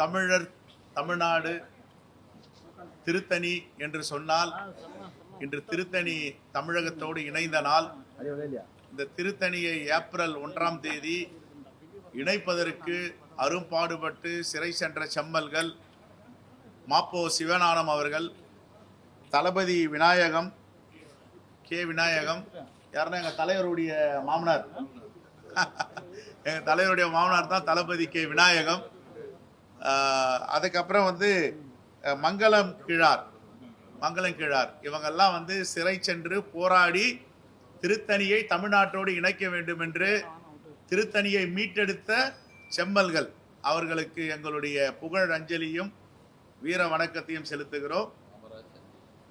தமிழர் தமிழ்நாடு திருத்தணி என்று சொன்னால் இன்று திருத்தணி தமிழகத்தோடு இணைந்த நாள். இந்த திருத்தணியை ஏப்ரல் ஒன்றாம் தேதி இணைப்பதற்கு அரும்பாடுபட்டு சிறை சென்ற செம்மல்கள் மாப்போ சிவஞானம் அவர்கள் தளபதி விநாயகம் கே விநாயகம் யாருன்னா எங்கள் தலைவருடைய மாமனார். எங்கள் தலைவருடைய மாமனார் தான் தளபதி கே விநாயகம். அதுக்கப்புறம் வந்து மங்களம் கிழார். மங்களம் கிழார். இவங்கெல்லாம் வந்து சிறை சென்று போராடி திருத்தணியை தமிழ்நாட்டோடு இணைக்க வேண்டும் என்று திருத்தணியை மீட்டெடுத்த செம்மல்கள். அவர்களுக்கு எங்களுடைய புகழ் அஞ்சலியும் வீர வணக்கத்தையும் செலுத்துகிறோம்.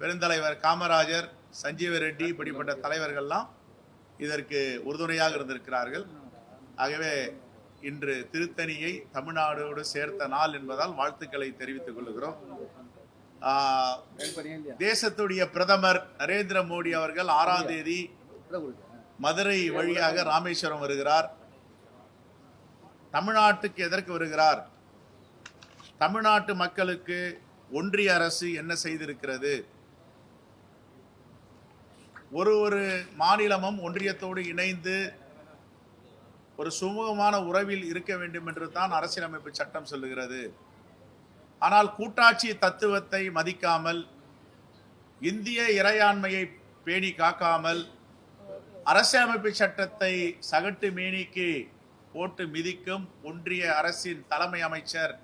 பெருந்தலைவர் காமராஜர் சஞ்சீவ ரெட்டி இப்படிப்பட்ட தலைவர்கள்லாம் இதற்கு உறுதுணையாக இருந்திருக்கிறார்கள். ஆகவே இன்று திருத்தணியை தமிழ்நாடோடு சேர்த்த நாள் என்பதால் வாழ்த்துக்களை தெரிவித்துக் கொள்கிறோம். தேசத்துடைய பிரதமர் நரேந்திர மோடி அவர்கள் ஆறாம் தேதி மதுரை வழியாக ராமேஸ்வரம் வருகிறார். தமிழ்நாட்டுக்கு எதற்கு வருகிறார்? தமிழ்நாட்டு மக்களுக்கு ஒன்றிய அரசு என்ன செய்திருக்கிறது? ஒரு ஒரு மாநிலமும் ஒன்றியத்தோடு இணைந்து ஒரு சுமூகமான உறவில் இருக்க வேண்டும் என்று தான் அரசியலமைப்பு சட்டம் சொல்லுகிறது. ஆனால் கூட்டாட்சி தத்துவத்தை மதிக்காமல் இந்திய இறையாண்மையை பேணி காக்காமல் அரசியலமைப்பு சட்டத்தை சகட்டு மேனிக்கு போட்டு மிதிக்கும் ஒன்றிய அரசின் தலைமை அமைச்சர்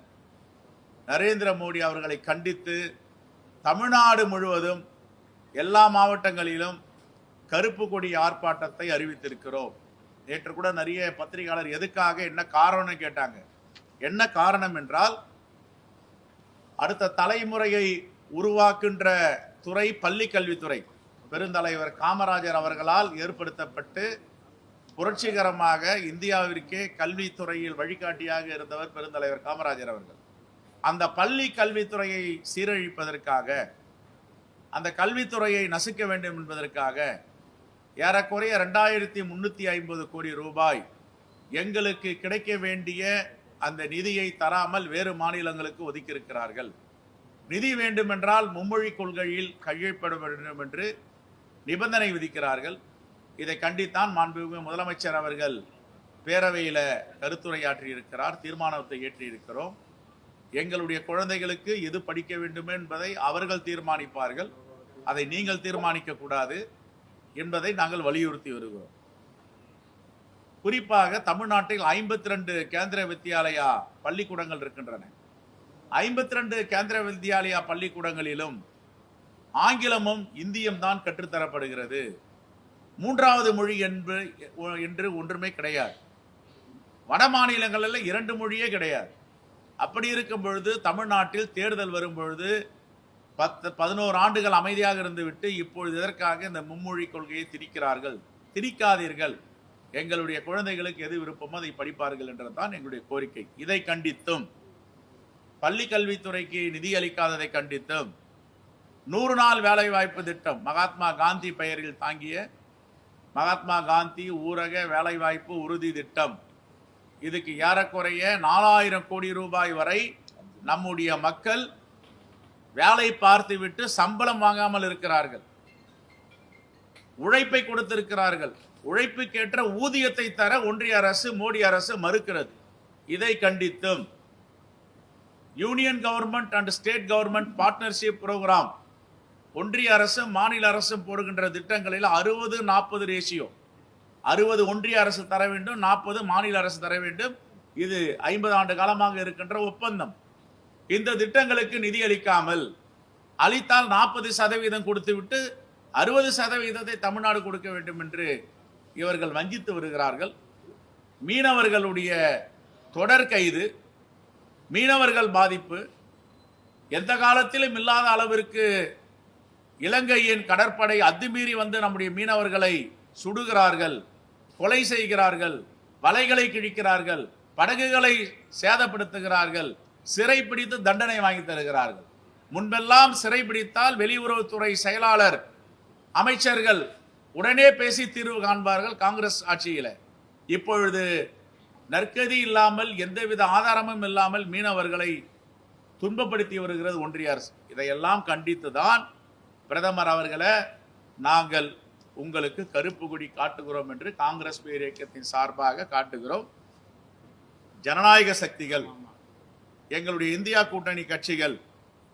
நரேந்திர மோடி அவர்களை கண்டித்து தமிழ்நாடு முழுவதும் எல்லா மாவட்டங்களிலும் கருப்பு கொடி ஆர்ப்பாட்டத்தை அறிவித்திருக்கிறோம். நேற்று கூட நிறைய பத்திரிகையாளர் எதுக்காக என்ன காரணம் கேட்டாங்க. என்ன காரணம் என்றால் அடுத்த தலைமுறையை உருவாக்குகின்ற துறை பள்ளி கல்வித்துறை பெருந்தலைவர் காமராஜர் அவர்களால் ஏற்படுத்தப்பட்டு புரட்சிகரமாக இந்தியாவிற்கே கல்வித்துறையில் வழிகாட்டியாக இருந்தவர் பெருந்தலைவர் காமராஜர் அவர்கள். அந்த பள்ளி கல்வித்துறையை சீரழிப்பதற்காக அந்த கல்வித்துறையை நசுக்க வேண்டும் என்பதற்காக ஏறக்குறைய ரெண்டாயிரத்தி முன்னூற்றி ஐம்பது கோடி ரூபாய் எங்களுக்கு கிடைக்க வேண்டிய அந்த நிதியை தராமல் வேறு மாநிலங்களுக்கு ஒதுக்கியிருக்கிறார்கள். நிதி வேண்டுமென்றால் மும்மொழி கொள்கையில் கையெழுப்பட வேண்டும் என்று நிபந்தனை விதிக்கிறார்கள். இதை கண்டித்தான் மாண்புமிகு முதலமைச்சர் அவர்கள் பேரவையில் கருத்துரையாற்றியிருக்கிறார் தீர்மானத்தை ஏற்றியிருக்கிறோம். எங்களுடைய குழந்தைகளுக்கு எது படிக்க வேண்டும் என்பதை அவர்கள் தீர்மானிப்பார்கள். அதை நீங்கள் தீர்மானிக்க கூடாது. என்பதை நாங்கள் வலியுறுத்தி வருகிறோம். குறிப்பாக தமிழ்நாட்டில் ஐம்பத்தி ரெண்டு கேந்திர வித்யாலயா பள்ளிக்கூடங்கள் இருக்கின்றன. ஐம்பத்தி ரெண்டு கேந்திர வித்யாலயா பள்ளிக்கூடங்களிலும் ஆங்கிலமும் இந்தியும் தான் கற்றுத்தரப்படுகிறது. மூன்றாவது மொழி என்பது என்று ஒன்றுமே கிடையாது. வட மாநிலங்களில் இரண்டு மொழியே கிடையாது. அப்படி இருக்கும் பொழுது தமிழ்நாட்டில் தேர்தல் வரும் பொழுது பத்து பதினோரு ஆண்டுகள் அமைதியாக இருந்துவிட்டு இப்பொழுது இதற்காக இந்த மும்மொழி கொள்கையை திரிக்கிறார்கள் திரிக்காதீர்கள் எங்களுடைய குழந்தைகளுக்கு எது விருப்பமோ அதை படிப்பார்கள் என்றதுதான் எங்களுடைய கோரிக்கை. இதை கண்டித்தும். பள்ளி கல்வித்துறைக்கு நிதி அளிக்காததை கண்டித்தும். நூறு நாள் வேலைவாய்ப்பு திட்டம். மகாத்மா காந்தி பெயரில் தாங்கிய மகாத்மா காந்தி ஊரக வேலைவாய்ப்பு உறுதி திட்டம். இதுக்கு ஏறக்குறைய நாலாயிரம் கோடி ரூபாய் வரை நம்முடைய மக்கள் வேலை பார்த்துவிட்டு சம்பளம் வாங்காமல் இருக்கிறார்கள். உழைப்பை கொடுத்திருக்கிறார்கள். உழைப்புக்கேற்ற ஊதியத்தை தர ஒன்றிய அரசு மோடி அரசு மறுக்கிறது. இதை கண்டித்தும் union government and state government partnership programme ஒன்றிய அரசும் மாநில அரசும் போடுகின்ற திட்டங்களில் அறுபது நாற்பது ரேஷியோ. அறுபது ஒன்றிய அரசு தர வேண்டும் நாற்பது மாநில அரசு தர வேண்டும். இது ஐம்பது ஆண்டு காலமாக இருக்கின்ற ஒப்பந்தம். இந்த திட்டங்களுக்கு நிதி அளிக்காமல் அளித்தால் நாற்பது சதவீதம் கொடுத்துவிட்டு அறுபது சதவீதத்தை தமிழ்நாடு கொடுக்க வேண்டும் என்று இவர்கள் வஞ்சித்து வருகிறார்கள். மீனவர்களுடைய தொடர் கைது மீனவர்கள் பாதிப்பு எந்த காலத்திலும் இல்லாத அளவிற்கு இலங்கையின் கடற்படை அத்துமீறி வந்து நம்முடைய மீனவர்களை சுடுகிறார்கள் கொலை செய்கிறார்கள் வலைகளை கிழிக்கிறார்கள் படகுகளை சேதப்படுத்துகிறார்கள் சிறைப்பிடித்து தண்டனை வாங்கி தருகிறார்கள். முன்பெல்லாம் சிறைப்பிடித்தால் வெளியுறவுத்துறை செயலாளர் அமைச்சர்கள் உடனே பேசி தீர்வு காண்பார்கள் காங்கிரஸ் ஆட்சியில. இப்பொழுது நற்கதி இல்லாமல் எந்தவித ஆதாரமும் இல்லாமல் மீனவர்களை துன்பப்படுத்தி வருகிறது ஒன்றிய அரசு. இதையெல்லாம் கண்டித்துதான் பிரதமர் அவர்களை நாங்கள் உங்களுக்கு கருப்பு கொடி காட்டுகிறோம் என்று காங்கிரஸ் பேரியக்கத்தின் சார்பாக காட்டுகிறோம். ஜனநாயக சக்திகள் எங்களுடைய இந்தியா கூட்டணி கட்சிகள்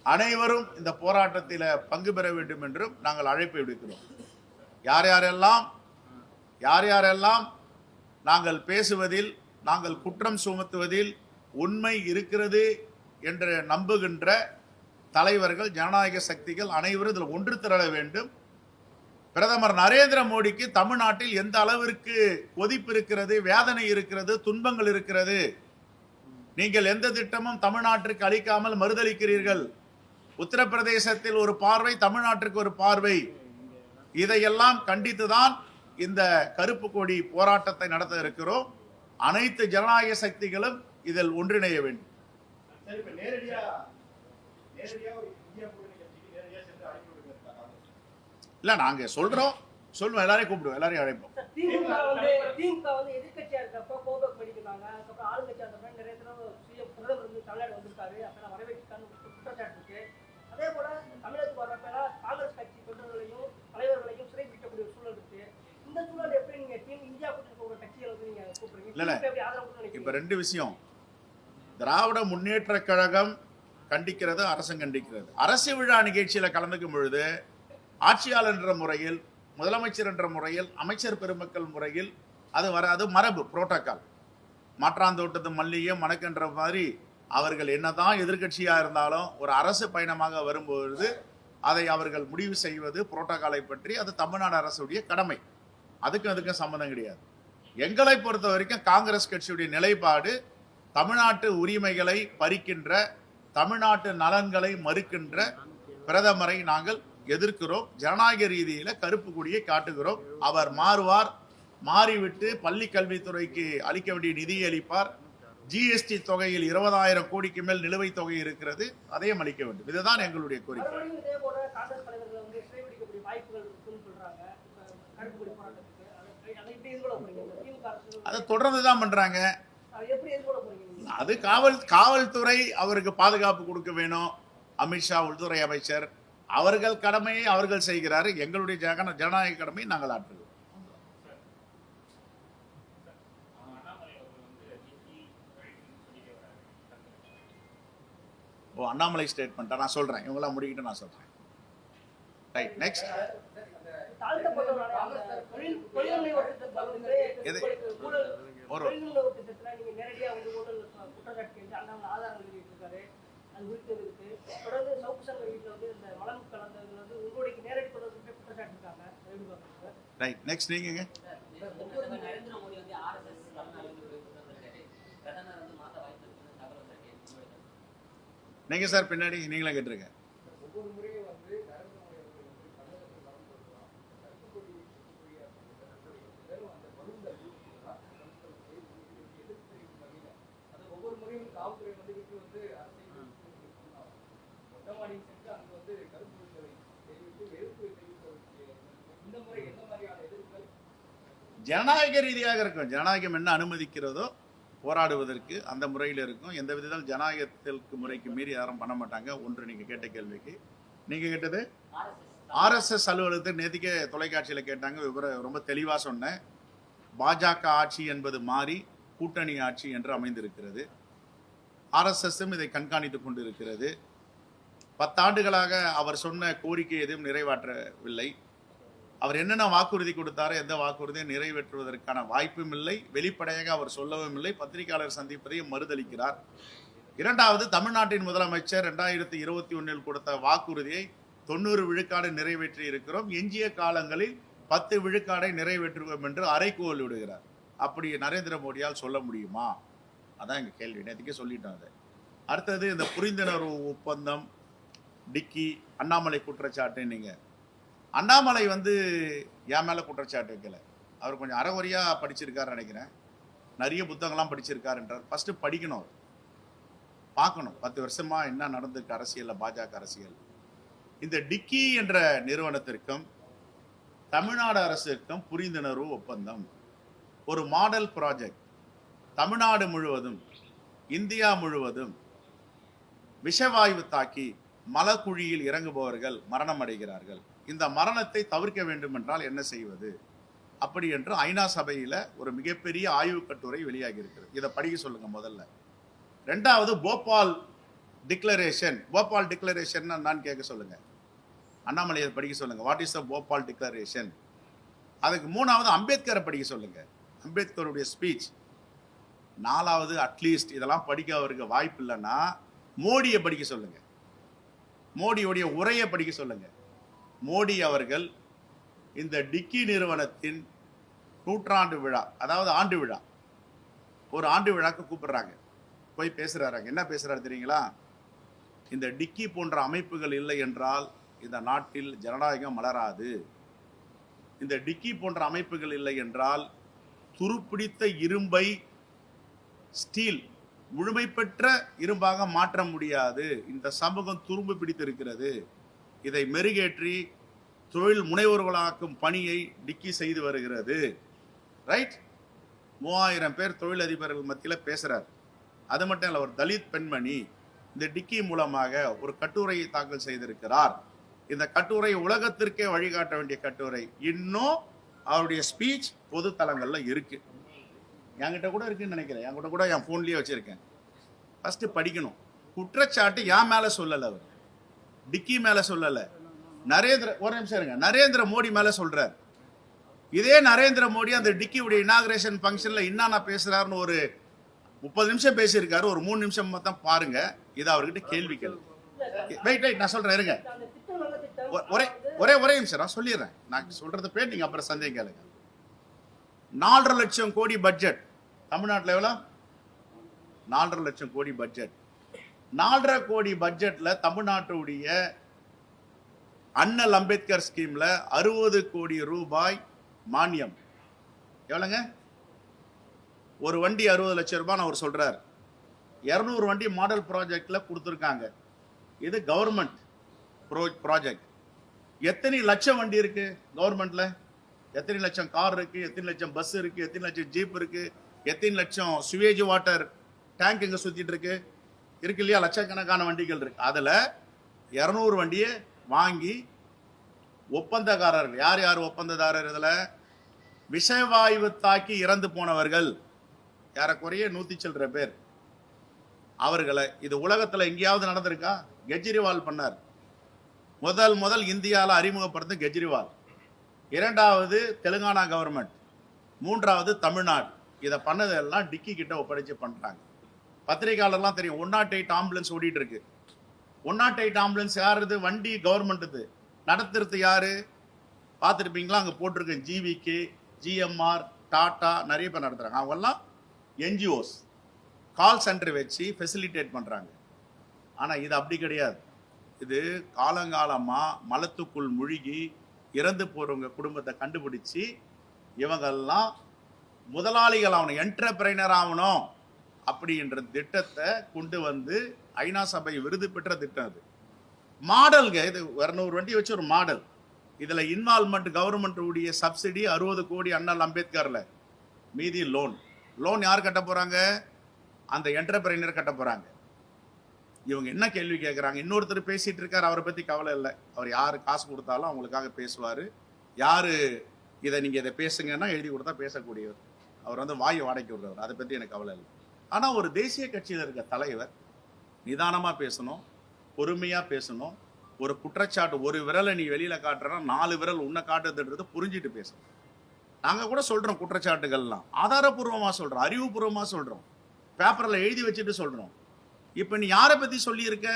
அனைவரும் இந்த போராட்டத்தில் பங்கு பெற வேண்டும் என்றும் நாங்கள் அழைப்பு விடுக்கிறோம். யார் யாரெல்லாம் யார் யாரெல்லாம் நாங்கள் பேசுவதில் நாங்கள் குற்றம் சுமத்துவதில் உண்மை இருக்கிறது என்று நம்புகின்ற தலைவர்கள் ஜனநாயக சக்திகள் அனைவரும் இதில் ஒன்று திரள வேண்டும். பிரதமர் நரேந்திர மோடிக்கு தமிழ்நாட்டில் எந்த அளவிற்கு கொதிப்பு இருக்கிறது வேதனை இருக்கிறது துன்பங்கள் இருக்கிறது நீங்கள் எந்த திட்டமும் தமிழ்நாட்டிற்கு அளிக்காமல் மறுதளிக்கிறீர்கள்? உத்தரப்பிரதேசத்தில் ஒரு பார்வை தமிழ்நாட்டிற்கு ஒரு பார்வை. இதையெல்லாம் கண்டித்துதான் இந்த கருப்பு கொடி போராட்டத்தை நடத்த இருக்கிறோம். அனைத்து ஜனநாயக சக்திகளும் இதில் ஒன்றிணைய வேண்டும். இல்ல நாங்க சொல்றோம். சொல்லுவோம் எல்லாரையும் கூப்பிடுவோம் எல்லாரையும் அழைப்போம் சார், திமுக வந்து திமுக வந்து எதிர்க்கட்சியா இருக்கப்ப கோபக் பண்ணிக்கிறாங்க அதுக்கப்புறம் ஆளுங்கட்சியா இருந்தப்ப நிறைய தடவை சிஎம் பிரதமர் வந்து தமிழ்நாடு வந்திருக்காரு. அப்பெல்லாம் வரவேற்கான்னு குற்றச்சாட்டு இருக்கு. அதே போல தமிழகத்துக்கு வர்றப்பெல்லாம் காங்கிரஸ் கட்சி தொண்டர்களையும் தலைவர்களையும் சிறை பிடிக்கக்கூடிய சூழல் இருக்கு. இந்த சூழல் எப்படி நீங்க டீம் இந்தியா கூட்டணி கட்சிகளை வந்து நீங்க கூப்பிடுறீங்க? இப்ப ரெண்டு விஷயம். திராவிட முன்னேற்ற கழகம் கண்டிக்கிறது அரசும் கண்டிக்கிறது. அரசு விழா நிகழ்ச்சியில கலந்துக்கும் பொழுது ஆட்சியாளர் என்ற முறையில் முதலமைச்சர் என்ற முறையில் அமைச்சர் பெருமக்கள் முறையில் அது வர அது மரபு புரோட்டோகால் மாற்றாந்தோட்டத்து மல்லிகை மணக்கின்ற மாதிரி அவர்கள் என்னதான் எதிர்கட்சியாக இருந்தாலும் ஒரு அரசு பயணமாக வரும்பொழுது அதை அவர்கள் முடிவு செய்வது புரோட்டோகாலை பற்றி அது தமிழ்நாடு அரசுடைய கடமை. அதுக்கும் அதுக்கும் சம்மந்தம் கிடையாது. எங்களை பொறுத்த வரைக்கும் காங்கிரஸ் கட்சியுடைய நிலைப்பாடு தமிழ்நாட்டு உரிமைகளை பறிக்கின்ற தமிழ்நாட்டு நலன்களை மறுக்கின்ற பிரதமரை நாங்கள் எதிர்க்கிறோம். ஜனநாயக ரீதியில் கருப்பு கொடியை காட்டுகிறோம். அவர் மாறுவார் மாறிவிட்டு பள்ளி கல்வித்துறைக்கு அளிக்க வேண்டிய நிதியை அளிப்பார். ஜிஎஸ்டி தொகையில் இருபதாயிரம் கோடிக்கு மேல் நிலுவைத் தொகை இருக்கிறது அதையும் அளிக்க வேண்டும். இதுதான் எங்களுடைய கோரிக்கை. அதை- தொடர்ந்து தான் பண்றாங்க. நீங்க? அது காவல் காவல்துறை அவருக்கு பாதுகாப்பு கொடுக்க வேணும். அமித்ஷா உள்துறை அமைச்சர். அவர்கள் கடமையை அவர்கள் செய்கிறாரு. எங்களுடைய ஜன ஜனநாயக கடமையை நாங்கள் ஆற்றுகிறோம். ஓ அண்ணாமலை ஸ்டேட்மெண்ட்டாக நான் சொல்றேன். இவங்களாம் முடிக்கிட்டு நான் சொல்றேன். ரைட் நெக்ஸ்ட் தாழ்த்தப்பட்டவர்களான வந்து எது? ஒரு ரைட் நெக்ஸ்ட் நீங்க இந்த முறை என்ன மாதிரியான எதிர்ப்புகள்? ஜனநாயக ரீதியாக இருக்கும். ஜனநாயகம் என்ன அனுமதிக்கிறதோ போராடுவதற்கு அந்த முறையில் இருக்கும். எந்த விதத்தில் ஜனநாயகத்திற்கு முறைக்கு மீறி யாரும் பண்ண மாட்டாங்க. ஒன்று நீங்கள் கேட்ட கேள்விக்கு. நீங்கள் கேட்டது? ஆர்எஸ்எஸ் அலுவலகத்தை நேற்றுக்கே தொலைக்காட்சியில் கேட்டாங்க. விவரம் ரொம்ப தெளிவாக சொன்னேன். பாஜக ஆட்சி என்பது மாறி கூட்டணி ஆட்சி என்று அமைந்திருக்கிறது. ஆர்எஸ்எஸ்ஸும் இதை கண்காணித்துக்கொண்டு இருக்கிறது பத்தாண்டுகளாக அவர் சொன்ன கோரிக்கை எதுவும் நிறைவேற்றவில்லை. அவர் என்னென்ன வாக்குறுதி கொடுத்தாரோ எந்த வாக்குறுதியை நிறைவேற்றுவதற்கான வாய்ப்பும் இல்லை. வெளிப்படையாக அவர் சொல்லவும் இல்லை. பத்திரிகையாளர் சந்திப்பதையும் மறுதளிக்கிறார். இரண்டாவது தமிழ்நாட்டின் முதலமைச்சர் ரெண்டாயிரத்தி இருபத்தி ஒன்றில் கொடுத்த வாக்குறுதியை தொண்ணூறு விழுக்காடு நிறைவேற்றி இருக்கிறோம். எஞ்சிய காலங்களில் பத்து விழுக்காடை நிறைவேற்றுவோம் என்று அறைகோல் விடுகிறார். அப்படி நரேந்திர மோடியால் சொல்ல முடியுமா? அதான் எங்கள் கேள்வி. நேற்றுக்கே சொல்லிட்டோம் அதை. அடுத்தது இந்த புரிந்துணர்வு ஒப்பந்தம் டிக்கி அண்ணாமலை குற்றச்சாட்டு நீங்கள் அண்ணாமலை வந்து என் மேலே குற்றச்சாட்டு வைக்கல. அவர் கொஞ்சம் அறகுறையாக படிச்சிருக்காருன்னு நினைக்கிறேன். நிறைய புத்தகங்கள்லாம் படிச்சிருக்காருன்றார் ஃபஸ்ட்டு படிக்கணும் அவர். பார்க்கணும். பத்து வருஷமாக என்ன நடந்திருக்கு அரசியலில் பாஜக அரசியல். இந்த டிக்கி என்ற நிறுவனத்திற்கும் தமிழ்நாடு அரசிற்கும் புரிந்துணர்வு ஒப்பந்தம். ஒரு மாடல் ப்ராஜெக்ட் தமிழ்நாடு முழுவதும் இந்தியா முழுவதும் விஷவாயு தாக்கி மலக்குழியில் இறங்குபவர்கள் மரணம் அடைகிறார்கள் இந்த மரணத்தை தவிர்க்க வேண்டும் என்றால் என்ன செய்வது? அப்படி என்று ஐநா சபையில ஒரு மிகப்பெரிய ஆய்வு கட்டுரை வெளியாகி இருக்கிறது இதை படிக்க சொல்லுங்க முதல்ல. ரெண்டாவது போபால் டிக்ளரேஷன். போபால் டிக்ளரேஷன் நான் கேட்க சொல்லுங்க. அண்ணாமலை அதை படிக்க சொல்லுங்க. What is the Bhopal declaration அதுக்கு மூணாவது அம்பேத்கரை படிக்க சொல்லுங்க. அம்பேத்கருடைய ஸ்பீச் நாலாவது அட்லீஸ்ட் இதெல்லாம் படிக்க அவருக்கு வாய்ப்பு இல்லைன்னா மோடியை படிக்க சொல்லுங்க. மோடியுடைய உரையை படிக்க சொல்லுங்க. மோடி அவர்கள் இந்த டிக்கி நிறுவனத்தின் நூற்றாண்டு விழா அதாவது ஆண்டு விழா ஒரு ஆண்டு விழாக்கு கூப்பிடுறாங்க. போய் பேசுகிறாராங்க என்ன பேசுகிறாரு தெரியுங்களா? இந்த டிக்கி போன்ற அமைப்புகள் இல்லை என்றால் இந்த நாட்டில் ஜனநாயகம் மலராது. இந்த டிக்கி போன்ற அமைப்புகள் இல்லை என்றால் துருப்பிடித்த இரும்பை ஸ்டீல் முழுமை பெற்ற இரும்பாக மாற்ற முடியாது. இந்த சமூகம் துரும்பு பிடித்திருக்கிறது. இதை மெருகேற்றி தொழில் முனைவோர்களாக்கும் பணியை டிக்கி செய்து வருகிறது. ரைட் மூவாயிரம் பேர் தொழிலதிபர்கள் மத்தியில் பேசுகிறார் அது மட்டும் இல்லை ஒரு தலித் பெண்மணி இந்த டிக்கி மூலமாக ஒரு கட்டுரையை தாக்கல் செய்திருக்கிறார். இந்த கட்டுரை உலகத்திற்கே வழிகாட்ட வேண்டிய கட்டுரை. இன்னும் அவருடைய ஸ்பீச் பொது தளங்கள்ல இருக்கு. என்கிட்ட கூட இருக்குன்னு நினைக்கிறேன். என்கிட்ட கூட என் ஃபோன்லேயே வச்சுருக்கேன். ஃபஸ்ட்டு படிக்கணும். குற்றச்சாட்டு என் மேலே சொல்லலை அவர். டிக்கி மேல சொல்லல. நரேந்திர ஒரு நிமிஷம் இருங்க. நரேந்திர மோடி மேல சொல்றார். இதே நரேந்திர மோடி அந்த டிக்கியுடைய இனாகிரேஷன் ஃபங்க்ஷன்ல என்னென்ன பேசுறாருன்னு ஒரு முப்பது நிமிஷம் பேசியிருக்காரு. ஒரு மூணு நிமிஷம் மட்டும் பாருங்க. இது அவர்கிட்ட கேள்வி கேள்வி வெயிட் வெயிட் நான் சொல்றேன் இருங்க. ஒ- ஒரே ஒரே ஒரே நிமிஷம் நான் சொல்லிடுறேன். நான் சொல்றத பேர் நீங்க அப்புறம் சந்தேகம் கேளுங்க. நாலரை லட்சம் கோடி பட்ஜெட் தமிழ்நாட்டில் எவ்வளோ நாலரை லட்சம் கோடி பட்ஜெட் நாலரை கோடி பட்ஜெட்ல தமிழ்நாட்டுடைய அண்ணல் அம்பேத்கர் ஸ்கீம்ல அறுபது கோடி ரூபாய் மானியம். எவ்வளோங்க? ஒரு வண்டி அறுபது லட்சம் ரூபாய் அவர் சொல்றார். இரநூறு வண்டி மாடல் ப்ராஜெக்ட்ல கொடுத்துருக்காங்க. இது கவர்மெண்ட் ப்ரோ ப்ராஜெக்ட். எத்தனை லட்சம் வண்டி இருக்கு கவர்மெண்ட்ல எத்தனை லட்சம் கார் இருக்கு எத்தனை லட்சம் பஸ் இருக்கு எத்தனை லட்சம் ஜீப் இருக்கு எத்தனை லட்சம் சுவேஜ் வாட்டர் டேங்க் இங்கே சுத்திட்டு இருக்கு? இருக்கு இல்லையா? லட்சக்கணக்கான வண்டிகள் இருக்கு. அதில் இரநூறு வண்டியை வாங்கி ஒப்பந்தக்காரர்கள். யார் யார் ஒப்பந்ததாரர் இதில்? விஷவாயு தாக்கி இறந்து போனவர்கள். ஏறக்குறைய நூற்றி சில்லற பேர். அவர்களை இது உலகத்தில் எங்கேயாவது நடந்திருக்கா? கெஜ்ரிவால் பண்ணார். முதல் முதல் இந்தியாவில் அறிமுகப்படுத்த கெஜ்ரிவால். இரண்டாவது தெலுங்கானா கவர்மெண்ட் மூன்றாவது தமிழ்நாடு. இதை பண்ணதெல்லாம் டிக்கி கிட்ட ஒப்படைச்சு பண்ணுறாங்க பத்திரிகையாளர்லாம் தெரியும். ஒன் நாட் எயிட் ஆம்புலன்ஸ் ஓடிட்டு இருக்கு. ஒன் நாட் எயிட் ஆம்புலன்ஸ் யாருது? வண்டி கவர்மெண்ட்டுது. நடத்துறது யாரு? பார்த்துருப்பீங்களா? அங்கே போட்டிருக்கு ஜிவிகே ஜிஎம்ஆர் டாடா நிறைய பேர் நடத்துகிறாங்க அவங்கெல்லாம் என்ஜிஓஸ் கால் சென்டர் வச்சு ஃபெசிலிட்டேட் பண்ணுறாங்க ஆனால் இது அப்படி கிடையாது. இது காலங்காலமாக மலத்துக்குள் முழுகி இறந்து போகிறவங்க குடும்பத்தை கண்டுபிடிச்சி இவங்கெல்லாம் முதலாளிகள் ஆகணும் என்டர்பிரைனர் ஆகணும். அப்படின்ற திட்டத்தை கொண்டு வந்து ஐநா சபை விருது பெற்ற திட்டம் அது. மாடல்ங்க இது இரநூறு வண்டி வச்சு ஒரு மாடல். இதில் இன்வால்மெண்ட் கவர்மெண்ட் உடைய சப்சிடி அறுபது கோடி அண்ணல் அம்பேத்கரில். மீதி லோன் லோன் யார் கட்ட போகிறாங்க அந்த என்டர்பிரைனர் கட்ட போகிறாங்க இவங்க என்ன கேள்வி கேட்குறாங்க இன்னொருத்தர் பேசிகிட்டு இருக்கார் அவரை பற்றி கவலை இல்லை. அவர் யார் காசு கொடுத்தாலும் அவங்களுக்காக பேசுவார். யார் இதை நீங்கள் இதை பேசுங்கன்னா எழுதி கொடுத்தா பேசக்கூடியவர். அவர் வந்து வாயை வாடகை விடுறவர். அதை பற்றி எனக்கு கவலை இல்லை. ஆனால் ஒரு தேசிய கட்சியில் இருக்க தலைவர் நிதானமாக பேசணும் பொறுமையாக பேசணும் ஒரு குற்றச்சாட்டு ஒரு விரலை நீ வெளியில் காட்டுறனா நாலு விரல் உன்னை காட்டுதுன்றது புரிஞ்சுட்டு பேசணும். நாங்கள் கூட சொல்கிறோம் குற்றச்சாட்டுகள்லாம். ஆதாரபூர்வமாக சொல்கிறோம் அறிவுபூர்வமாக சொல்கிறோம் பேப்பரில் எழுதி வச்சுட்டு சொல்கிறோம் இப்போ நீ யாரை பற்றி சொல்லியிருக்க?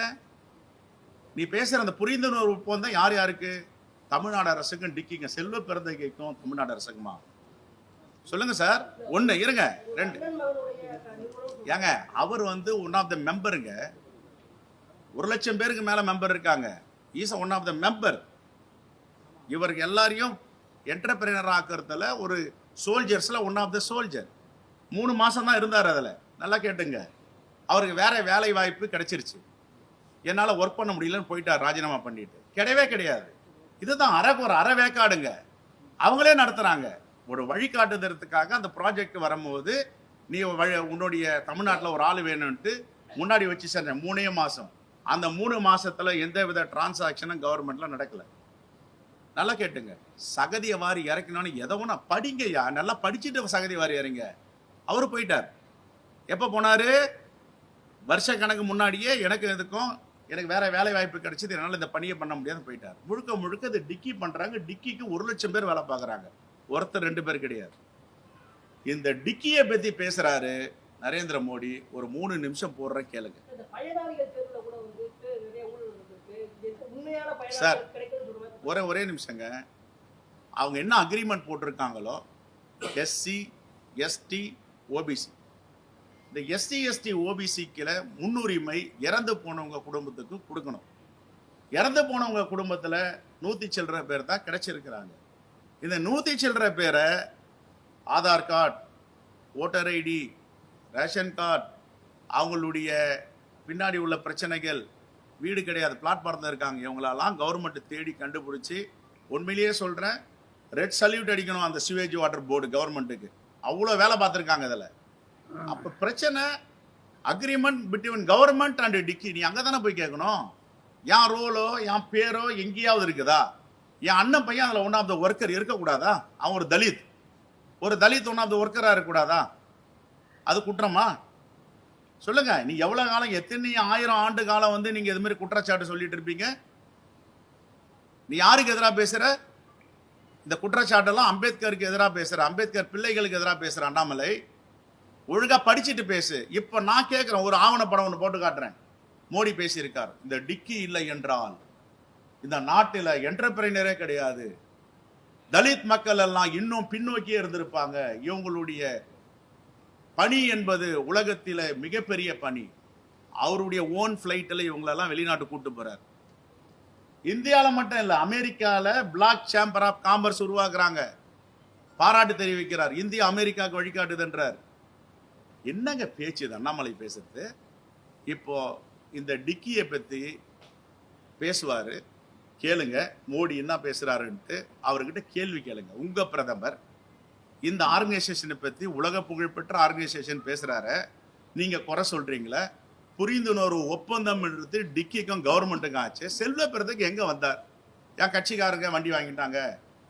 நீ பேசுகிற அந்த புரிந்துணர்வு ஒப்பந்தம் யார் யாருக்கு? தமிழ்நாடு அரசுக்கும் டிக்கிங்க. செல்வ பிறந்தகைக்கும் தமிழ்நாடு அரசுக்குமா? சொல்லுங்க சார். ஒன்று இருங்க. ரெண்டு. ஏங்க அவர் வந்து ஒன் ஆஃப் த மெம்பருங்க ஒரு லட்சம் பேருக்கு மேலே மெம்பர் இருக்காங்க. Is one of the member இவருக்கு எல்லாரையும் என்டர்பிரினர் ஆக்குறதுல ஒரு சோல்ஜர்ஸில் ஒன் ஆஃப் த சோல்ஜர் மூணு மாதம் தான் இருந்தார் அதில். நல்லா கேட்டுங்க. அவருக்கு வேற வேலை வாய்ப்பு கிடைச்சிருச்சு. என்னால் ஒர்க் பண்ண முடியலன்னு போயிட்டார் ராஜினாமா பண்ணிட்டு. கிடையவே கிடையாது. இதுதான் அரை ஒரு வேக்காடுங்க அவங்களே நடத்துகிறாங்க ஒரு வழிகாட்டுதறதுக்காக அந்த ப்ராஜெக்ட் வரும்போது நீ வழி- உன்னுடைய தமிழ்நாட்டில் ஒரு ஆள் வேணும்ட்டு முன்னாடி வச்சு செஞ்சேன் மூணே மாதம் அந்த மூணு மாதத்தில் எந்த வித டிரான்சாக்ஷனும் கவர்மெண்ட்டில் நடக்கலை. நல்லா கேட்டுங்க. சகதியை வாரி இறக்கணும்னு எதோ நான் படிங்கய்யா. நல்லா படிச்சுட்டு சகதி வாரி இறங்க. அவர் போயிட்டார். எப்போ போனார்? வருஷ கணக்கு முன்னாடியே எனக்கு இதுக்கும் எனக்கு வேற வேலை வாய்ப்பு கிடைச்சது என்னால் இந்த பணியை பண்ண முடியாது போயிட்டார். முழுக்க முழுக்க இது டிக்கி பண்ணுறாங்க டிக்கிக்கு ஒரு லட்சம் பேர் வேலை பார்க்குறாங்க. ஒருத்தர் ரெண்டு பேர் கிடையாது. இந்த டிக்கியை பத்தி பேசுறாரு நரேந்திர மோடி. ஒரு மூணு நிமிஷம் போடுற கேளுங்க. சார். ஒரே ஒரே நிமிஷங்க. அவங்க என்ன அக்ரிமெண்ட் போட்டிருக்காங்களோ எஸ்சி எஸ்டி ஓபிசி இந்த எஸ்சி எஸ்டி ஓபிசிக்கில் முன்னுரிமை இறந்து போனவங்க குடும்பத்துக்கு கொடுக்கணும். இறந்து போனவங்க குடும்பத்தில் நூற்றி சில்லற பேர் தான் கிடைச்சிருக்கிறாங்க. இந்த நூற்றி சில்லற பேரை Aadhaar card voter ID ration card அவங்களுடைய பின்னாடி உள்ள பிரச்சனைகள் வீடு கிடையாது பிளாட்ஃபார்ம் இருக்காங்க. இவங்களெல்லாம் கவர்மெண்ட் தேடி கண்டுபிடிச்சி உண்மையிலேயே சொல்கிறேன் ரெட் சல்யூட் அடிக்கணும் அந்த சிவேஜ் வாட்டர் போர்டு கவர்மெண்ட்டுக்கு அவ்வளோ வேலை பார்த்துருக்காங்க இதில். அப்போ பிரச்சனை அக்ரிமெண்ட் பிட்வீன் கவர்மெண்ட் அண்ட் டிக்கி நீ அங்கே தானே போய் கேட்கணும்? என் ரோலோ என் பேரோ எங்கேயாவது இருக்குதா? என் அண்ணன் பையன் அதில் ஒன் ஆஃப் த ஒர்க்கர் இருக்கக்கூடாதா? அவன் ஒரு தலித். ஒரு தலித் ஒன்றாவது ஒர்க்கராக இருக்கக்கூடாதா? அது குற்றமா? சொல்லுங்க நீ எவ்வளோ காலம் எத்தனை ஆயிரம் ஆண்டு காலம் வந்து நீங்கள் இது மாதிரி குற்றச்சாட்டு சொல்லிட்டு இருப்பீங்க? நீ யாருக்கு எதிராக பேசுகிற இந்த குற்றச்சாட்டெல்லாம் அம்பேத்கருக்கு எதிராக பேசுகிற அம்பேத்கர் பிள்ளைகளுக்கு எதிராக பேசுகிற அண்ணாமலை. ஒழுங்காக படிச்சுட்டு பேசு. இப்போ நான் கேட்குறேன் ஒரு ஆவணப்படம் ஒன்று போட்டு காட்டுறேன். மோடி பேசியிருக்கார். இந்த டிக்கி இல்லை என்றால் இந்த நாட்டில் என்டர்பிரைனரே கிடையாது. தலித் மக்கள் எல்லாம் இன்னும் பின்னோக்கியே இருந்திருப்பாங்க. இவங்களுடைய பணி என்பது உலகத்தில் மிகப்பெரிய பணி. அவருடைய ஓன் ஃப்ளைட்டில் இவங்களெல்லாம் வெளிநாட்டு கூட்டு போகிறார் இந்தியாவில் மட்டும் இல்லை அமெரிக்காவில் பிளாக் சேம்பர் ஆஃப் காமர்ஸ் உருவாக்குறாங்க. பாராட்டு தெரிவிக்கிறார். இந்தியா அமெரிக்காவுக்கு வழிகாட்டுதுன்றார். என்னங்க பேச்சு இது? அண்ணாமலை பேசுறது? இப்போ இந்த டிக்கியை பற்றி பேசுவார். கேளுங்க மோடி என்ன பேசுறாருன்ட்டு அவர்கிட்ட கேள்வி கேளுங்க. உங்க பிரதமர் இந்த ஆர்கனைசேஷனை பற்றி உலக புகழ்பெற்ற ஆர்கனைசேஷன் பேசுகிறாரு நீங்கள் குறை சொல்கிறீங்களே புரிந்துணர்வு ஒப்பந்தம் டிக்கிக்கும் கவர்மெண்ட்டுக்கும் ஆச்சு. செல்வ பெறதுக்கு எங்கே வந்தார்? என் கட்சிக்காரங்க வண்டி வாங்கிட்டாங்க?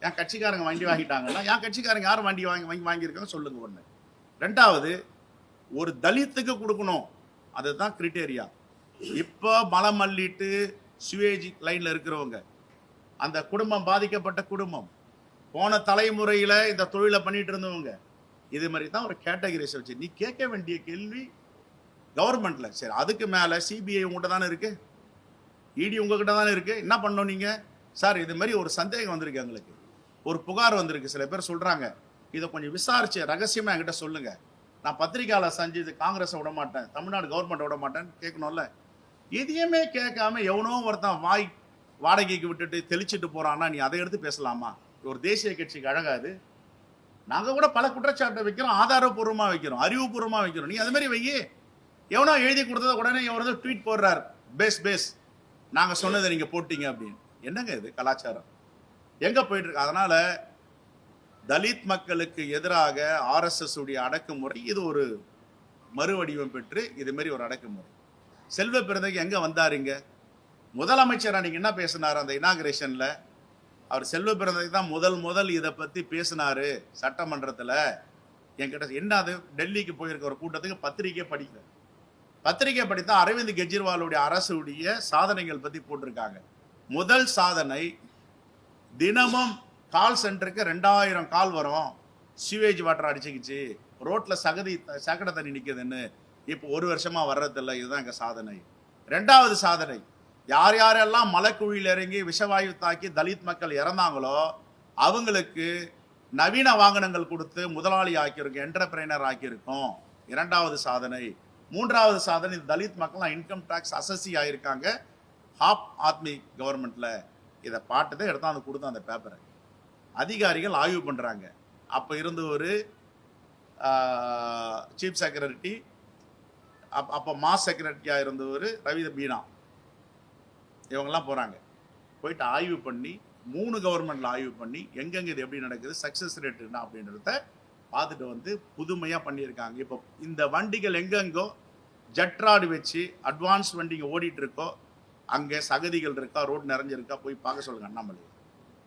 என் கட்சிக்காரங்க வண்டி வாங்கிட்டாங்கன்னா என் கட்சிக்காரங்க யாரும் வண்டி வாங்கி வாங்கி வாங்கியிருக்காங்க சொல்லுங்க ஒன்று ரெண்டாவது ஒரு தலித்துக்கு கொடுக்கணும். அதுதான் கிரிட்டேரியா இப்போ மலம் மல்லிட்டு சுவேஜ் லைனில் இருக்கிறவங்க. அந்த குடும்பம் பாதிக்கப்பட்ட குடும்பம். போன தலைமுறையில் இந்த தொழிலை பண்ணிட்டு இருந்தவங்க. இது மாதிரி தான் ஒரு கேட்டகரிஸ் வச்சு நீ கேட்க வேண்டிய கேள்வி கவர்மெண்ட்டில் சரி அதுக்கு மேலே சிபிஐ உங்கள்கிட்ட தானே இருக்கு? இடி உங்ககிட்ட தானே இருக்கு? என்ன பண்ணோம் நீங்கள் சார் இது மாதிரி ஒரு சந்தேகம் வந்திருக்கு எங்களுக்கு. ஒரு புகார் வந்திருக்கு. சில பேர் சொல்கிறாங்க இதை கொஞ்சம் விசாரிச்சு ரகசியமாக என்கிட்ட சொல்லுங்கள் நான் பத்திரிக்கையாளர் செஞ்சு இது காங்கிரஸை விட மாட்டேன் தமிழ்நாடு கவர்மெண்ட் விட மாட்டேன்னு கேட்கணும்ல. எதையுமே கேட்காம எவனோ ஒருத்தன் வாய் வாடகைக்கு விட்டுட்டு தெளிச்சிட்டு போறான்னா நீ அதை எடுத்து பேசலாமா? ஒரு தேசிய கட்சிக்கு அழகாது. நாங்கள் கூட பல குற்றச்சாட்டை வைக்கிறோம் ஆதாரப்பூர்வமாக வைக்கிறோம் அறிவுபூர்வமாக வைக்கிறோம். நீ அது மாதிரி வையே. எவனோ எழுதி கொடுத்தத உடனே இவர் ட்வீட் போடுறார். பேஸ் பேஸ். நாங்கள் சொன்னதை நீங்கள் போட்டீங்க அப்படின்னு. என்னங்க இது கலாச்சாரம்? எங்கே போயிட்டுருக்கு? அதனால் தலித் மக்களுக்கு எதிராக ஆர்எஸ்எஸ் உடைய அடக்குமுறை இது ஒரு மறுவடிவம் பெற்று இதுமாரி ஒரு அடக்குமுறை. செல்வ பிறந்தைக்கு எங்கே வந்தாருங்க முதலமைச்சர் அன்னைக்கு என்ன பேசினார் அந்த இனாகிரேஷனில் அவர் செல்வ பிறந்ததுக்கு தான் முதல் முதல் இதை பற்றி பேசினார் சட்டமன்றத்தில். என்கிட்ட என்ன அது? டெல்லிக்கு போயிருக்க ஒரு கூட்டத்துக்கு பத்திரிக்கை படிக்கல. பத்திரிக்கை படித்தா அரவிந்த் கெஜ்ரிவாலுடைய அரசுடைய சாதனைகள் பற்றி போட்டிருக்காங்க. முதல் சாதனை தினமும் கால் சென்டருக்கு ரெண்டாயிரம் கால் வரும். சிவேஜ் வாட்டர் அடிச்சுக்கிச்சு. ரோட்டில் சகதி சகட தண்ணி நிற்குதுன்னு இப்போ ஒரு வருஷமாக வர்றதில்லை. இதுதான் எங்கள் சாதனை. ரெண்டாவது சாதனை யார் யாரெல்லாம் மலைக்குழியில் இறங்கி விஷவாயு தாக்கி தலித் மக்கள் இறந்தாங்களோ அவங்களுக்கு நவீன வாகனங்கள் கொடுத்து முதலாளி ஆக்கியிருக்கோம் என்டர்பிரைனர் ஆக்கியிருக்கோம். இரண்டாவது சாதனை. மூன்றாவது சாதனை தலித் மக்கள்லாம் இன்கம் டேக்ஸ் அசசி ஆகியிருக்காங்க ஹாப் ஆத்மி கவர்மெண்ட்டில் இதை பாட்டுதான் எடுத்தாந்து கொடுத்தோம் அந்த பேப்பரை அதிகாரிகள் ஆய்வு பண்ணுறாங்க அப்போ இருந்த ஒரு சீஃப் செக்ரட்டரி அப் அப்போ மாஸ் செக்ரட்டரியாக இருந்தவர் ரவி மீனா இவங்கெல்லாம் போகிறாங்க போயிட்டு ஆய்வு பண்ணி மூணு கவர்மெண்ட்டில் ஆய்வு பண்ணி எங்கெங்க இது எப்படி நடக்குது சக்ஸஸ் ரேட் என்ன அப்படின்றத பார்த்துட்டு வந்து புதுமையாக பண்ணியிருக்காங்க. இப்போ இந்த வண்டிகள் எங்கெங்கோ ஜட்ராடு வச்சு அட்வான்ஸ் வண்டிங்க ஓடிட்டு இருக்கோ அங்கே சகதிகள் இருக்கா ரோடு நிறைஞ்சிருக்கா போய் பார்க்க சொல்லுங்க அண்ணாமலை.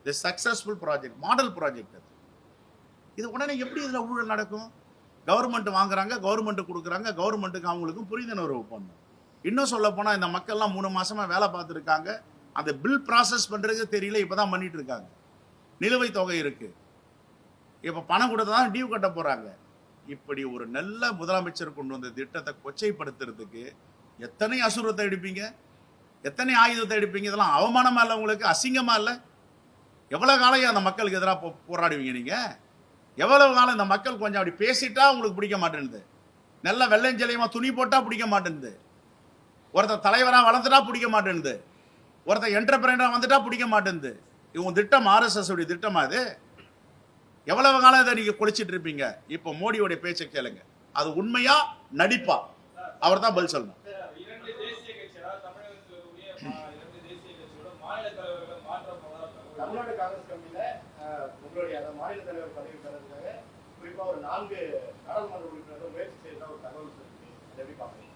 இது சக்ஸஸ்ஃபுல் ப்ராஜெக்ட் மாடல் ப்ராஜெக்ட் அது. இது உடனே எப்படி இதில் ஊழல் நடக்கும்? கவர்மெண்ட் வாங்குறாங்க கவர்மெண்ட் கொடுக்குறாங்க கவர்மெண்ட்டுக்கு அவங்களுக்கும் புரிந்துணர்வு பண்ணும் இன்னும் சொல்ல போனால் இந்த மக்கள்லாம் மூணு மாசமா வேலை பார்த்துருக்காங்க. அந்த பில் ப்ராசஸ் பண்ணுறது தெரியல இப்போ தான் பண்ணிட்டு இருக்காங்க நிலுவைத் தொகை இருக்கு. இப்போ பணம் கொடுத்தா தான் டியூ கட்ட போறாங்க. இப்படி ஒரு நல்ல முதலமைச்சர் கொண்டு வந்த திட்டத்தை கொச்சைப்படுத்துறதுக்கு எத்தனை அசுரத்தை எடுப்பீங்க? எத்தனை ஆயுதத்தை எடுப்பீங்க? இதெல்லாம் அவமானமா இல்லை உங்களுக்கு? அசிங்கமா இல்லை? எவ்வளோ காலம் அந்த மக்களுக்கு எதிராக போராடுவீங்க நீங்கள் எவ்வளவு காலம் இந்த மக்கள் கொஞ்சம் அப்படி பேசிட்டா உங்களுக்கு பிடிக்க மாட்டேங்குது நல்ல வெள்ளஞ்சலியமா துணி போட்டா பிடிக்க மாட்டேன்து ஒருத்தர் தலைவரா வளர்ந்துட்டா பிடிக்க மாட்டேன்து ஒருத்தர் என்டர்பிரைனரா வந்துட்டா பிடிக்க மாட்டேன்து இவங்க திட்டம் ஆர்எஸ்எஸ் உடைய திட்டமா இது? எவ்வளவு காலம் இதை நீங்க குளிச்சிட்டு இருப்பீங்க? இப்போ மோடியோடைய பேச்சை கேளுங்க. அது உண்மையா? நடிப்பா? அவர் தான் பதில் சொல்லணும் இரண்டு தேசிய கட்சி அதாவது தமிழகத்தில் இருக்கக்கூடிய மா- இரண்டு தேசிய கட்சியோட மாநில தலைவர்களை மாற்ற போவதா தகவல். தமிழ்நாடு காங்கிரஸ் கமிட்டியில அஹ், உங்களுடைய அந்த மாநில தலைவர் பதவி பெறதுக்காக குறிப்பா ஒரு நான்கு நாடாளுமன்ற உறுப்பினர்கள் முயற்சி செய்ததா ஒரு தகவல் இருக்கு அதை எப்படி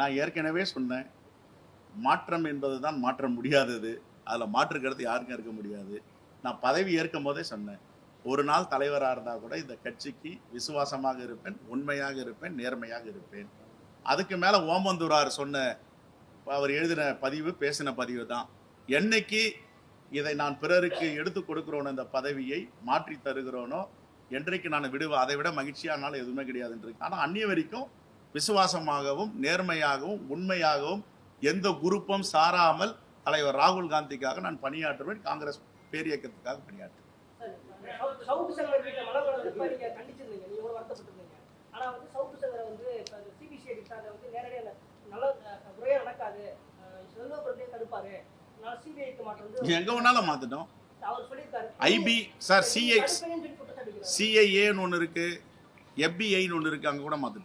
நான் ஏற்கனவே சொன்னேன் மாற்றம் என்பது தான் மாற்ற முடியாதது. அதில் மாற்று கருத்து யாருக்கும் இருக்க முடியாது. நான் பதவி ஏற்கும் போதே சொன்னேன் ஒரு நாள் தலைவராக இருந்தால் கூட இந்த கட்சிக்கு விசுவாசமாக இருப்பேன் உண்மையாக இருப்பேன் நேர்மையாக இருப்பேன். அதுக்கு மேலே ஓமந்தூரார் சொன்ன அவர் எழுதின பதிவு பேசின பதிவு தான். என்னைக்கு இதை நான் பிறருக்கு எடுத்து கொடுக்குறோனோ இந்த பதவியை மாற்றி தருகிறோனோ என்றைக்கு நான் விடுவேன் அதை விட மகிழ்ச்சியானாலும் எதுவுமே கிடையாது என்று ஆனால் அந்நிய வரைக்கும் விசுவாசமாகவும் நேர்மையாகவும் உண்மையாகவும் எந்த குரூப்பும் சாராமல் தலைவர் ராகுல் காந்திக்காக நான் பணியாற்றுவேன் காங்கிரஸ் பேரியக்கத்துக்காக பணியாற்றுவேன். நேரடியாக நல்ல நடக்காது. தடுப்பாரு. எங்க வேணாலும் சொல்லியிருக்காரு. ஐபி சார் வைக்கிறாரு. சிஐஏன்னு ஒன்று இருக்கு. எஃபிஐன்னு ஒன்று இருக்கு. அங்கே கூட விசாரணை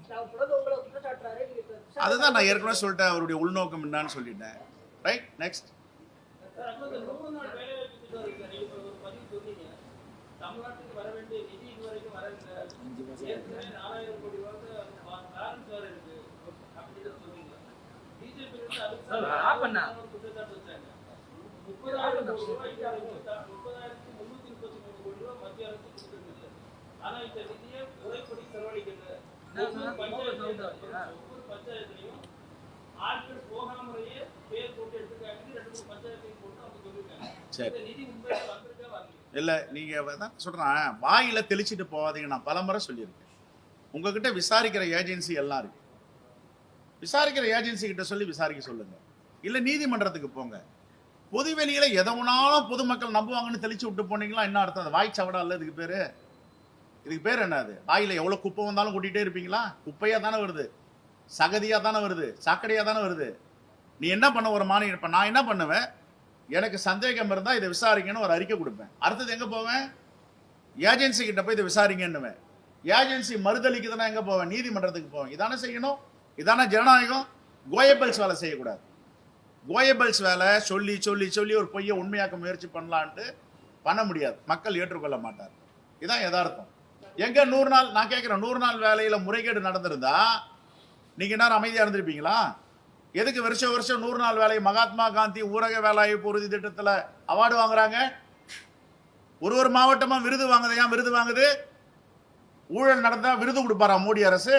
அதுதான் நான் ஏற்கனவே சொல்லிட்டேன். அவருடைய உள்நோக்கம் என்னன்னு சொல்லிட்டேன். ரைட் நெக்ஸ்ட் சார், முப்பதாயிரம் கோடி முப்பதாயிரத்தி முன்னூத்தி முப்பத்தி மூணு கோடி ரூபாய் மத்திய அரசு கொடுத்திருந்தது. ஆனா இந்த நிதியை முறைப்படி ஒவ்வொரு ஆட்கள் போகாமலேயே பேர் போட்டு ரெண்டு மூணு பஞ்சாயத்தையும் போட்டு அவங்க சொல்லியிருக்காங்க சரி. இல்லை நீங்கள் தான் சொல்கிறேன் வாயில் தெளிச்சிட்டு போகாதீங்க. நான் பலமுறை சொல்லியிருக்கேன். உங்ககிட்ட விசாரிக்கிற ஏஜென்சி எல்லாம் இருக்கு. விசாரிக்கிற ஏஜென்சி கிட்ட சொல்லி விசாரிக்க சொல்லுங்க. இல்லை நீதிமன்றத்துக்கு போங்க. பொதுவெளியில எதை வேணாலும் பொதுமக்கள் நம்புவாங்கன்னு தெளிச்சு விட்டு போனீங்களா என்ன அர்த்தம்? அது வாய் சவடா இல்லை இதுக்கு பேரு. இதுக்கு பேர் என்னது வாயில எவ்வளவு குப்பை வந்தாலும் கூட்டிகிட்டே இருப்பீங்களா? குப்பையா தானே வருது. சகதியா தானே வருது. சாக்கடையா தானே வருது. நீ என்ன பண்ண ஒரு மாநிலம் இப்போ நான் என்ன பண்ணுவேன்? எனக்கு சந்தேகம் இருந்தா இதை விசாரிங்கன்னு ஒரு அறிக்கை கொடுப்பேன். அடுத்தது எங்க போவேன்? ஏஜென்சி கிட்ட போய் இதை விசாரிங்கன்னுவேன். ஏஜென்சி மறுதளிக்குதுன்னா எங்க போவேன்? நீதிமன்றத்துக்கு போவேன். இதானே செய்யணும்? இதானே ஜனநாயகம்? கோயபல்ஸ் வேலை செய்யக்கூடாது. கோயபல்ஸ் வேலை சொல்லி சொல்லி சொல்லி ஒரு பொய்யை உண்மையாக்க முயற்சி பண்ணலான்ட்டு பண்ண முடியாது. மக்கள் ஏற்றுக்கொள்ள மாட்டார். இதுதான் யதார்த்தம். எங்கே நூறு நாள் நான் கேட்குறேன் நூறு நாள் வேலையில் முறைகேடு நடந்திருந்தா நீங்கள் நேரம் அமைதியாக இருந்திருப்பீங்களா? எதுக்கு வருஷம் வருஷம் நூறு நாள் வேலை மகாத்மா காந்தி ஊரக வேலைவாய்ப்பு உறுதி திட்டத்தில் அவார்டு வாங்குறாங்க? ஒரு ஒரு மாவட்டமாக விருது வாங்குது ஏன் விருது வாங்குது? ஊழல் நடந்தால் விருது கொடுப்பாரா மோடி அரசு?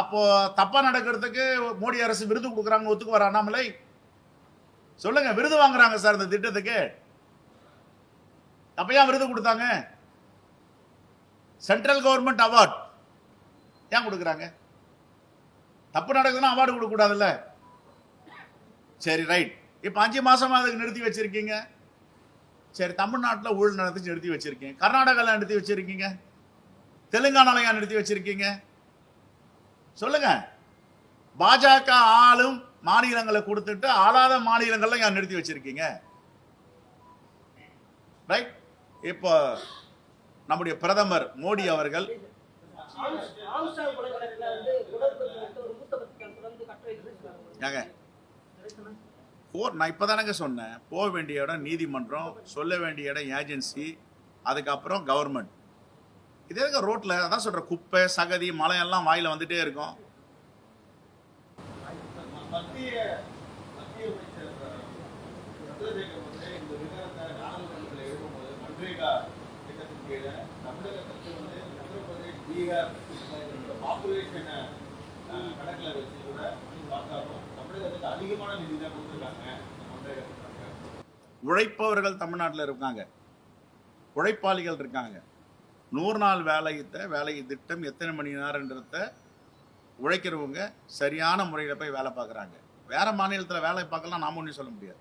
அப்போது தப்பாக நடக்கிறதுக்கு மோடி அரசு விருது கொடுக்குறாங்க ஒத்துக்குவாரா அண்ணாமலை? சொல்லுங்க விருது வாங்குறாங்க சார் இந்த திட்டத்துக்கு. அப்ப ஏன் விருது கொடுத்தாங்க? சென்ட்ரல் கவர்மெண்ட் அவார்ட் ஏன் கொடுக்குறாங்க? தப்பு நடக்குதுன்னா அவார்டு கொடுக்க கூடாதுல்ல சரி ரைட் இப்போ அஞ்சு மாசமா அதுக்கு நிறுத்தி வச்சிருக்கீங்க. சரி தமிழ்நாட்டில் ஊழல் நடத்தி நிறுத்தி வச்சிருக்கீங்க. கர்நாடகாவில் நிறுத்தி வச்சிருக்கீங்க. தெலுங்கானாலையா நிறுத்தி வச்சிருக்கீங்க. சொல்லுங்க. பாஜக ஆளும் மாநிலங்களை கொடுத்துட்டு ஆளாத மாநிலங்கள்லாம் ஏன் நிறுத்தி வச்சிருக்கீங்க. ரைட் இப்போ நம்முடைய பிரதமர் மோடி அவர்கள் ஏங்க போ நான் இப்போதானங்க சொன்னேன். போக வேண்டிய இடம் நீதிமன்றம் சொல்ல வேண்டிய இடம் ஏஜென்சி அதுக்கப்புறம் கவர்மெண்ட் இதே இருக்க ரோட்ல அதான் சொல்ற குப்பை சகதி மலையெல்லாம் வாயில் வாயில வந்துட்டே இருக்கும். மத்திய மத்திய அமைச்சர் சந்திரசேகர் வந்து இந்த விவகாரத்தை நாடாளுமன்றத்தில் எழுப்பும்போது மன்ரேகா திட்டத்தின் கீழே தமிழகத்துக்கு வந்து உத்தரப்பிரதேஷ் பீகார் பாப்புலேஷனை கணக்கில் வச்சு கூட பார்த்தாலும் தமிழகத்துக்கு அதிகமான நிதி தான் கொடுத்துருக்காங்க மன்ரேகா உழைப்பவர்கள் தமிழ்நாட்டில் இருக்காங்க. உழைப்பாளிகள் இருக்காங்க. நூறு நாள் வேலையத்தை வேலை திட்டம் எத்தனை மணி நேரன்றத உழைக்கிறவங்க சரியான முறையில் போய் வேலை பார்க்குறாங்க. வேற மாநிலத்தில் வேலை பார்க்கலாம் நாம ஒன்றும் சொல்ல முடியாது.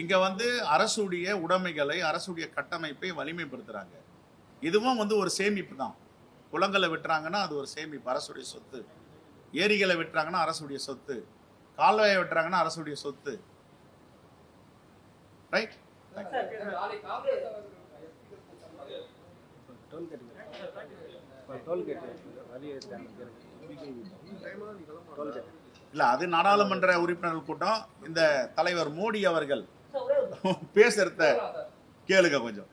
இங்க வந்து அரசுடைய உடைமைகளை அரசுடைய கட்டமைப்பை வலிமைப்படுத்துறாங்க. இதுவும் வந்து ஒரு சேமிப்பு தான். குளங்களை வெட்டுறாங்கன்னா அது ஒரு சேமிப்பு அரசுடைய சொத்து. ஏரிகளை வெட்டுறாங்கன்னா அரசுடைய சொத்து. கால்வாயை வெட்டுறாங்கன்னா அரசுடைய சொத்து. ரைட் காங்கிரஸ் இல்ல அது நாடாளுமன்ற உறுப்பினர்கள் கூட்டம். இந்த தலைவர் மோடி அவர்கள் பேசுறத கேளுங்க கொஞ்சம்.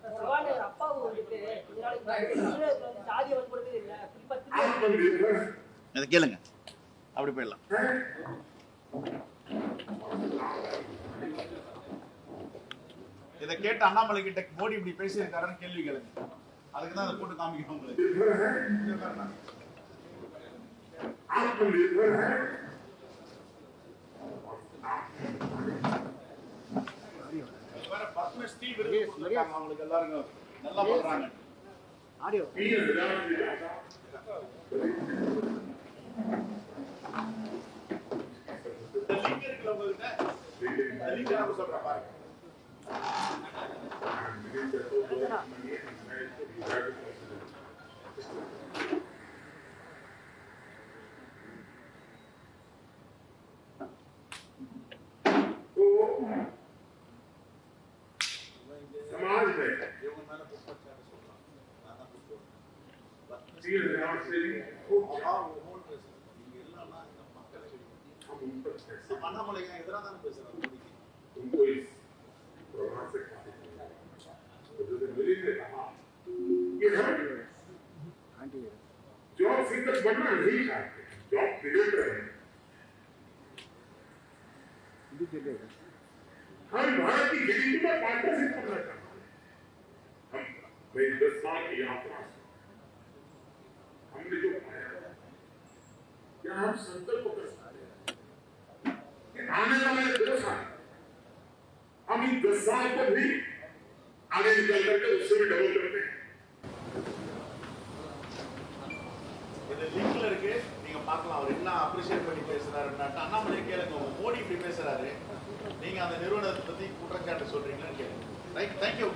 சபாநாயகர் கேளுங்க. அப்படி போயிடலாம். இதை கேட்டு அண்ணாமலை கிட்ட மோடி இப்படி பேசியிருக்காருன்னு கேள்வி கேளுங்க. அதுக்கு தான் அதை போட்டு காமிக்கணும் உங்களுக்கு. பத்மஸ்ரீ விருது கொடுத்திருக்காங்க அவங்களுக்கு எல்லாருக்கும் நல்லா பண்றாங்க நான் சொல்றேன் பாருங்க. அண்ணாமலைக்கு எதிராக தானே பேசுறாங்க மோடிக்கு. जॉब सीकर बनना नहीं चाहते जॉब क्रिएट रहे हम भारत की जीडीपी में पार्टनरशिप करना चाहते हैं हम साल की यात्रा हमने जो पाया क्या हम संकल्प कर सकते हैं आने वाले दो साल हम इन दस साल को भी आगे निकल करके उससे भी डबल करते हैं। இந்த லிங்க்ல இருக்கு. நீங்க பார்க்கலாம். அவர் என்ன அப்ரிஷியேட் பண்ணி பேசுறாரு அண்ணாமலை கேளுங்க. மோடி இப்படி பேசுறாரு. நீங்க அந்த நிறுவனத்தை பத்தி குற்றச்சாட்டு சொல்றீங்களான்னு கேளுங்க. Right thank you